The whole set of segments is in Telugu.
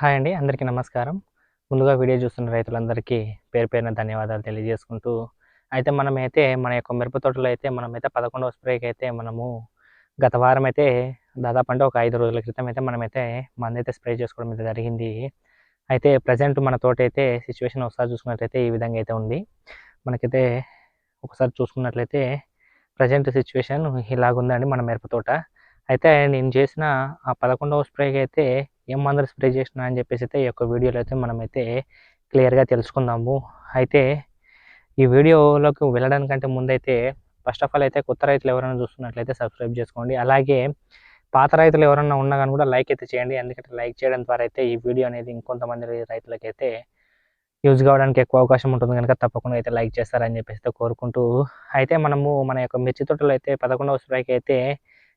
హాయ్ అండి అందరికీ నమస్కారం. ముందుగా వీడియో చూస్తున్న రైతులందరికీ పేరు పేరున ధన్యవాదాలు తెలియజేసుకుంటూ అయితే మనమైతే మన యొక్క మిరప తోటలో అయితే మనమైతే పదకొండవ స్ప్రేకి అయితే మనము గత వారం అయితే దాదాపు అంటే ఒక ఐదు రోజుల క్రితం అయితే మనమైతే మందైతే స్ప్రే చేసుకోవడం అయితే జరిగింది. అయితే ప్రజెంట్ మన తోట అయితే సిచ్యువేషన్ ఒకసారి చూసుకున్నట్లయితే ఈ విధంగా అయితే ఉంది. మనకైతే ఒకసారి చూసుకున్నట్లయితే ప్రజెంట్ సిచ్యువేషన్ ఇలాగుందండి మన మిరప తోట. అయితే నేను చేసిన ఆ పదకొండవ స్ప్రేకి అయితే ఏం మందులు స్ప్రే చేసినా అని చెప్పేసి అయితే ఈ యొక్క వీడియోలో అయితే మనమైతే క్లియర్గా తెలుసుకుందాము. అయితే ఈ వీడియోలోకి వెళ్ళడానికంటే ముందైతే ఫస్ట్ ఆఫ్ ఆల్ అయితే కొత్త రైతులు ఎవరైనా చూస్తున్నట్లయితే సబ్స్క్రైబ్ చేసుకోండి. అలాగే పాత రైతులు ఎవరైనా ఉన్నా కానీ కూడా లైక్ అయితే చేయండి. ఎందుకంటే లైక్ చేయడం ద్వారా అయితే ఈ వీడియో అనేది ఇంకొంతమంది రైతులకైతే యూజ్ కావడానికి ఎక్కువ అవకాశం ఉంటుంది కనుక తప్పకుండా అయితే లైక్ చేస్తారని చెప్పేసి కోరుకుంటూ. అయితే మనము మన యొక్క మిర్చి తోటలో అయితే పదకొండవ స్ప్రేకి అయితే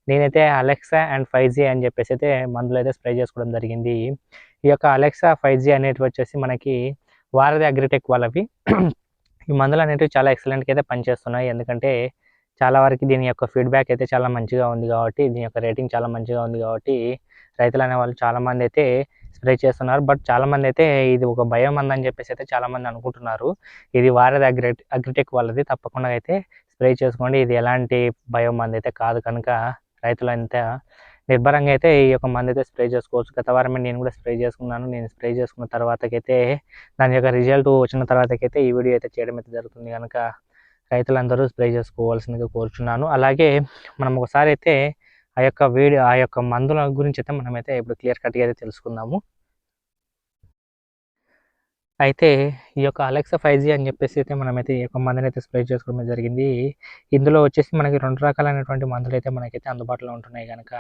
నేనైతే అలెక్సా అండ్ ఫైవ్ జీ అని చెప్పేసి అయితే మందులు అయితే స్ప్రే చేసుకోవడం జరిగింది. ఈ యొక్క అలెక్సా ఫైవ్ జీ అనేటివి వచ్చేసి మనకి వారధి అగ్రిటెక్ వాళ్ళవి. ఈ మందులు అనేటివి చాలా ఎక్సలెంట్గా అయితే పనిచేస్తున్నాయి. ఎందుకంటే చాలా వరకు దీని యొక్క ఫీడ్బ్యాక్ అయితే చాలా మంచిగా ఉంది కాబట్టి దీని యొక్క రేటింగ్ చాలా మంచిగా ఉంది కాబట్టి రైతులు అనే వాళ్ళు అయితే స్ప్రే చేస్తున్నారు. బట్ చాలా మంది అయితే ఇది ఒక భయం మంది అని చెప్పేసి అయితే చాలామంది అనుకుంటున్నారు. ఇది వారధి అగ్రి అగ్రిటెక్ వాళ్ళది. తప్పకుండా అయితే స్ప్రే చేసుకోండి. ఇది ఎలాంటి భయం మంది అయితే కాదు కనుక రైతులు అంతే నిర్భరంగా అయితే ఈ యొక్క మందు అయితే స్ప్రే చేసుకోవచ్చు. గత వారమే నేను కూడా స్ప్రే చేసుకున్నాను. నేను స్ప్రే చేసుకున్న తర్వాతకైతే దాని యొక్క రిజల్ట్ వచ్చిన తర్వాతకైతే ఈ వీడియో అయితే చేయడం అయితే జరుగుతుంది. కనుక రైతులందరూ స్ప్రే చేసుకోవాల్సిందిగా కోరుచున్నాను. అలాగే మనం ఒకసారి అయితే ఆ యొక్క వీడియో ఆ యొక్క మందుల గురించి అయితే మనమైతే ఇప్పుడు క్లియర్ కట్గా అయితే తెలుసుకుందాము. అయితే ఈ యొక్క అలెక్సా ఫైవ్ జీ అని చెప్పేసి అయితే మనమైతే ఈ యొక్క మందుని అయితే స్ప్రే చేసుకోవడం జరిగింది. ఇందులో వచ్చేసి మనకి రెండు రకాలైనటువంటి మందులు అయితే మనకైతే అందుబాటులో ఉంటున్నాయి కనుక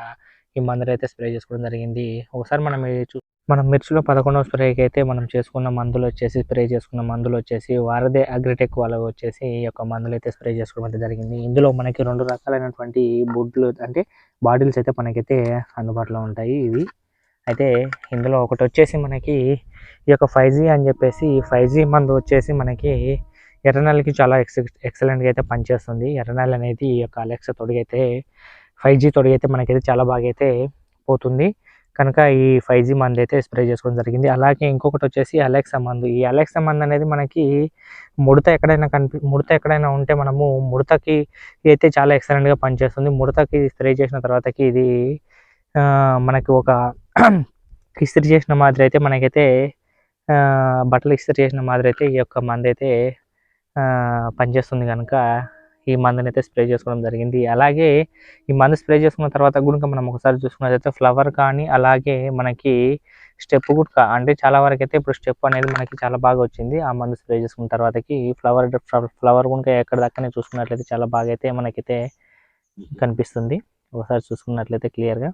ఈ మందులు అయితే స్ప్రే చేసుకోవడం జరిగింది. ఒకసారి మనం చూ మనం మిర్చిలో పదకొండవ స్ప్రేకి అయితే మనం చేసుకున్న మందులు వచ్చేసి స్ప్రే చేసుకున్న మందులు వచ్చేసి వారదే అగ్రిటెక్ వాళ్ళు వచ్చేసి ఈ యొక్క మందులు అయితే స్ప్రే చేసుకోవడం అయితే జరిగింది. ఇందులో మనకి రెండు రకాలైనటువంటి బుడ్లు అంటే బాటిల్స్ అయితే మనకైతే అందుబాటులో ఉంటాయి ఇవి. అయితే ఇందులో ఒకటి వచ్చేసి మనకి ఈ యొక్క ఫైవ్ జీ అని చెప్పేసి ఫైవ్ జీ మందు వచ్చేసి మనకి ఎర్రనల్కి చాలా ఎక్స్ ఎక్సలెంట్గా అయితే పనిచేస్తుంది. ఎర్రనల్ అనేది ఈ యొక్క అలెక్సా తొడిగైతే ఫైవ్ జీ తొడిగైతే మనకైతే చాలా బాగా అయితే పోతుంది. కనుక ఈ ఫైవ్ జీ మందు అయితే స్ప్రే చేసుకోవడం జరిగింది. అలాగే ఇంకొకటి వచ్చేసి అలెక్సా మందు. ఈ అలెక్సా మందు అనేది మనకి ముడత ఎక్కడైనా కనిపి ముడత ఎక్కడైనా ఉంటే మనము ముడతకి అయితే చాలా ఎక్సలెంట్గా పనిచేస్తుంది. ముడతకి స్ప్రే చేసిన తర్వాతకి ఇది మనకి ఒక ఇస్త్రీ చేసిన మాదిరి అయితే మనకైతే బట్టలు ఇస్త్రీ చేసిన మాదిరి అయితే ఈ యొక్క మందు అయితే పనిచేస్తుంది కనుక ఈ మందుని అయితే స్ప్రే చేసుకోవడం జరిగింది. అలాగే ఈ మందు స్ప్రే చేసుకున్న తర్వాత కూడా మనం ఒకసారి చూసుకున్నట్లయితే ఫ్లవర్ కానీ అలాగే మనకి స్టెప్ కూడా అంటే చాలా వరకు అయితే ఇప్పుడు స్టెప్ అనేది మనకి చాలా బాగా వచ్చింది. ఆ మందు స్ప్రే చేసుకున్న తర్వాతకి ఫ్లవర్ ఫ్లవర్ కూడా ఎక్కడ దక్కనే చూసుకున్నట్లయితే చాలా బాగా అయితే మనకైతే కనిపిస్తుంది. ఒకసారి చూసుకున్నట్లయితే క్లియర్గా.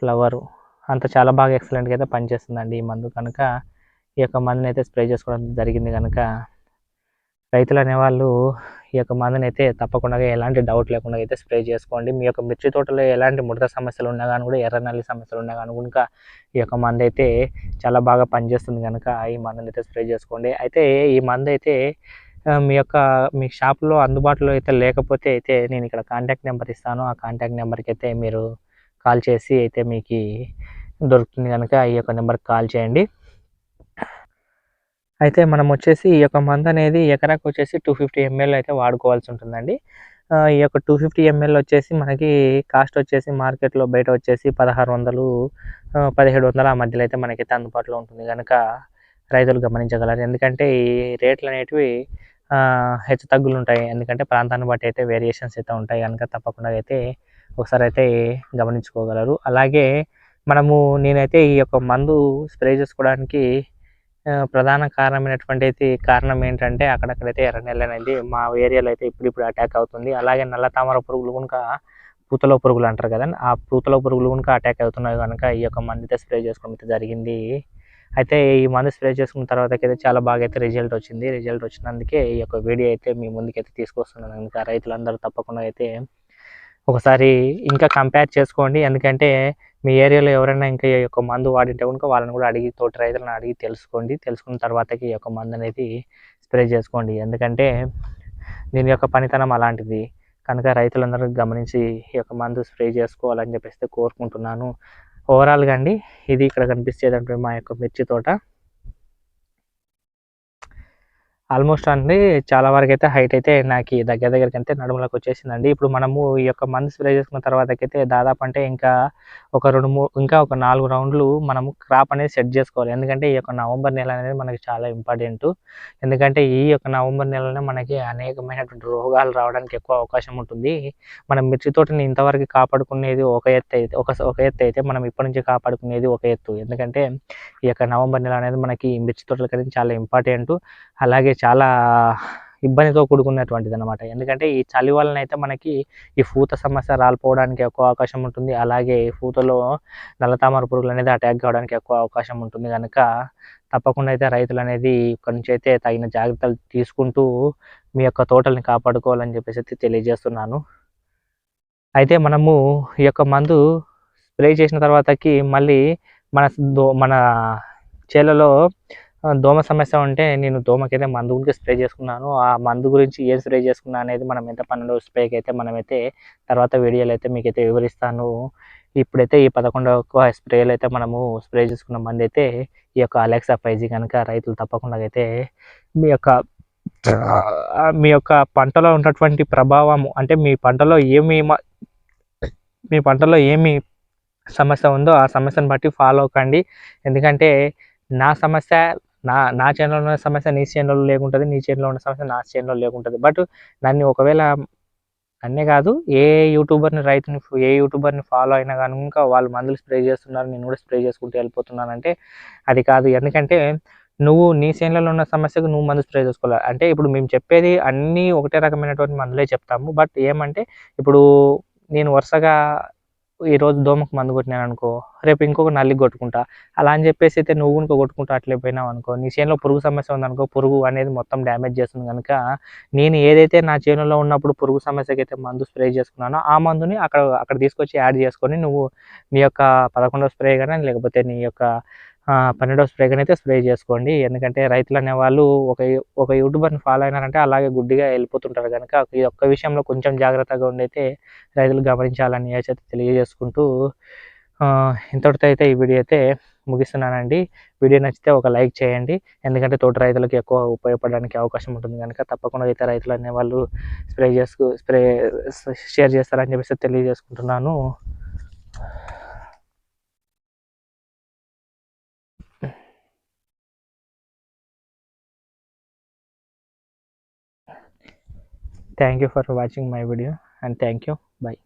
ఫ్లవరు. అంత చాలా బాగా ఎక్సలెంట్గా అయితే పనిచేస్తుందండి ఈ మందు. కనుక ఈ యొక్క మందుని అయితే స్ప్రే చేసుకోవడం జరిగింది కనుక రైతులు అనేవాళ్ళు ఈ యొక్క మందుని అయితే తప్పకుండా ఎలాంటి డౌట్ లేకుండా అయితే స్ప్రే చేసుకోండి. మీ యొక్క మిర్చి తోటలో ఎలాంటి ముడత సమస్యలు ఉన్నా కానీ కూడా ఎర్ర నల్లి సమస్యలు ఉన్నా కానీ కనుక ఈ యొక్క మందు అయితే చాలా బాగా పనిచేస్తుంది కనుక ఈ మందుని అయితే స్ప్రే చేసుకోండి. అయితే ఈ మందు అయితే మీ యొక్క మీ షాప్లో అందుబాటులో అయితే లేకపోతే అయితే నేను ఇక్కడ కాంటాక్ట్ నెంబర్ ఇస్తాను. ఆ కాంటాక్ట్ నెంబర్కి అయితే మీరు కాల్ చేసి అయితే మీకు దొరుకుతుంది కనుక ఈ యొక్క నెంబర్కి కాల్ చేయండి. అయితే మనం వచ్చేసి ఈ యొక్క మంత్ అనేది ఎకరాకు వచ్చేసి టూ ఫిఫ్టీ ఎంఎల్ అయితే వాడుకోవాల్సి ఉంటుందండి. ఈ యొక్క టూ ఫిఫ్టీ ఎంఎల్ వచ్చేసి మనకి కాస్ట్ వచ్చేసి మార్కెట్లో బయట వచ్చేసి పదహారు వందలు పదిహేడు వందల ఆ మధ్యలో అయితే మనకైతే అందుబాటులో ఉంటుంది కనుక రైతులు గమనించగలరు. ఎందుకంటే ఈ రేట్లు అనేటివి హెచ్చు తగ్గులు ఉంటాయి ఎందుకంటే ప్రాంతాన్ని బట్టి అయితే వేరియేషన్స్ అయితే ఉంటాయి కనుక తప్పకుండా అయితే ఒకసారి అయితే గమనించుకోగలరు. అలాగే మనము నేనైతే ఈ యొక్క మందు స్ప్రే చేసుకోవడానికి ప్రధాన కారణమైనటువంటి అయితే కారణం ఏంటంటే అక్కడక్కడైతే ఎర్రనెల్ల అనేది మా ఏరియాలో అయితే ఇప్పుడు ఇప్పుడు అటాక్ అవుతుంది. అలాగే నల్ల తామర పురుగులు కనుక పూతలో పురుగులు అంటారు కదండి ఆ పూతలో పురుగులు కనుక అటాక్ అవుతున్నాయి కనుక ఈ యొక్క మందు అయితే స్ప్రే చేసుకోవడం జరిగింది. అయితే ఈ మందు స్ప్రే చేసుకున్న తర్వాత అయితే చాలా బాగా అయితే రిజల్ట్ వచ్చింది. రిజల్ట్ వచ్చినందుకే ఈ యొక్క వీడియో అయితే మీ ముందుకైతే తీసుకొస్తున్నాను. కనుక రైతులందరూ తప్పకుండా అయితే ఒకసారి ఇంకా కంపేర్ చేసుకోండి. ఎందుకంటే మీ ఏరియాలో ఎవరైనా ఇంకా ఈ యొక్క మందు వాడింటే కనుక వాళ్ళని కూడా అడిగి తోటి రైతులను అడిగి తెలుసుకోండి. తెలుసుకున్న తర్వాతకి ఈ యొక్క మందు అనేది స్ప్రే చేసుకోండి. ఎందుకంటే దీని యొక్క పనితనం అలాంటిది. కనుక రైతులందరూ గమనించి ఈ యొక్క మందు స్ప్రే చేసుకోవాలని చెప్పేసి కోరుకుంటున్నాను. ఓవరాల్గా అండి ఇది ఇక్కడ కనిపించేదంటే మా యొక్క మిర్చి తోట. ఆల్మోస్ట్ అండి చాలా వరకు అయితే హైట్ అయితే నాకు దగ్గర దగ్గరికి అయితే నడుములకు వచ్చేసిందండి. ఇప్పుడు మనము ఈ యొక్క మందు స్ప్రే చేసుకున్న తర్వాతకైతే దాదాపు అంటే ఇంకా ఒక రెండు మూడు ఇంకా ఒక నాలుగు రౌండ్లు మనము క్రాప్ అనేది సెట్ చేసుకోవాలి. ఎందుకంటే ఈ యొక్క నవంబర్ నెల అనేది మనకి చాలా ఇంపార్టెంట్. ఎందుకంటే ఈ యొక్క నవంబర్ నెలలోనే మనకి అనేకమైనటువంటి రోగాలు రావడానికి ఎక్కువ అవకాశం ఉంటుంది. మనం మిర్చి తోటని ఇంతవరకు కాపాడుకునేది ఒక ఎత్తు అయితే ఒక ఒక ఎత్తు అయితే మనం ఇప్పటి నుంచి కాపాడుకునేది ఒక ఎత్తు. ఎందుకంటే ఈ యొక్క నవంబర్ నెల అనేది మనకి మిర్చి తోటలకి అనేది చాలా ఇంపార్టెంట్. అలాగే చాలా ఇబ్బందితో కూడుకున్నటువంటిది అనమాట ఎందుకంటే ఈ చలి వలన అయితే మనకి ఈ పూత సమస్య రాలిపోవడానికి ఎక్కువ అవకాశం ఉంటుంది. అలాగే ఈ పూతలో నల్లతామర పురుగులు అనేది అటాక్ కావడానికి ఎక్కువ అవకాశం ఉంటుంది. కనుక తప్పకుండా అయితే రైతులు అనేది ఇక్కడి నుంచి అయితే తగిన జాగ్రత్తలు తీసుకుంటూ మీ యొక్క తోటల్ని కాపాడుకోవాలని చెప్పేసి అయితే తెలియజేస్తున్నాను. అయితే మనము ఈ యొక్క మందు స్ప్రే చేసిన తర్వాతకి మళ్ళీ మన దో మన చేలలో దోమ సమస్య ఉంటే నేను దోమకైతే మందు గురించి స్ప్రే చేసుకున్నాను. ఆ మందు గురించి ఏం స్ప్రే చేసుకున్నా అనేది మనం ఎంత పన్నెండు స్ప్రేకి అయితే మనమైతే తర్వాత వీడియోలు అయితే మీకైతే వివరిస్తాను. ఇప్పుడైతే ఈ పదకొండవ స్ప్రేలు అయితే మనము స్ప్రే చేసుకున్న మంది అయితే ఈ యొక్క అలెక్సా ఫైజీ కనుక రైతులు తప్పకుండా అయితే మీ యొక్క మీ యొక్క పంటలో ఉన్నటువంటి ప్రభావము అంటే మీ పంటలో ఏమి మీ పంటలో ఏమి సమస్య ఉందో ఆ సమస్యను బట్టి ఫాలో అవ్వకండి. ఎందుకంటే నా సమస్య నా నా చేనులో ఉన్న సమస్య నీ చేనులో లేకుంటుంది నీ చేనులో ఉన్న సమస్య నా చేనులో లేకుంటుంది. బట్ నన్ను ఒకవేళ అన్నే కాదు ఏ యూట్యూబర్ని రైతుని ఏ యూట్యూబర్ని ఫాలో అయినా కనుక వాళ్ళు మందులు స్ప్రే చేస్తున్నారు నేను కూడా స్ప్రే చేసుకుంటూ వెళ్ళిపోతున్నానంటే అది కాదు. ఎందుకంటే నువ్వు నీ చేనులలో ఉన్న సమస్యకు నువ్వు మందు స్ప్రే చేసుకోవాలి. అంటే ఇప్పుడు మేము చెప్పేది అన్నీ ఒకటే రకమైనటువంటి మందులే చెప్తాము. బట్ ఏమంటే ఇప్పుడు నేను వరుసగా ఈరోజు దోమకు మందు కొట్టినాను అనుకో రేపు ఇంకొక నల్లికి కొట్టుకుంటా. అలా అని చెప్పేసి అయితే నువ్వు ఇంకో కొట్టుకుంటా అట్లే పోయినావు అనుకో నీ చేనులో పురుగు సమస్య ఉందనుకో పురుగు అనేది మొత్తం డ్యామేజ్ చేస్తుంది కనుక నేను ఏదైతే నా చేనులో ఉన్నప్పుడు పురుగు సమస్యకి అయితే మందు స్ప్రే చేసుకున్నానో ఆ మందుని అక్కడ అక్కడ తీసుకొచ్చి యాడ్ చేసుకొని నువ్వు నీ యొక్క పదకొండవ స్ప్రే కానీ లేకపోతే నీ యొక్క పన్నెండవ స్ప్రేకను అయితే స్ప్రే చేసుకోండి. ఎందుకంటే రైతులు అనేవాళ్ళు ఒక ఒక యూట్యూబర్ని ఫాలో అయినారంటే అలాగే గుడ్డిగా వెళ్ళిపోతుంటారు కనుక ఈ ఒక్క విషయంలో కొంచెం జాగ్రత్తగా ఉండైతే రైతులు గమనించాలని అయితే తెలియజేసుకుంటూ ఇంతటితో అయితే ఈ వీడియో అయితే ముగిస్తున్నానండి. వీడియో నచ్చితే ఒక లైక్ చేయండి. ఎందుకంటే తోట రైతులకు ఎక్కువ ఉపయోగపడడానికి అవకాశం ఉంటుంది కనుక తప్పకుండా అయితే రైతులు అనేవాళ్ళు స్ప్రే చేసుకు స్ప్రే షేర్ చేస్తారని చెప్పేసి తెలియజేసుకుంటున్నాను. Thank you for watching my video and thank you. Bye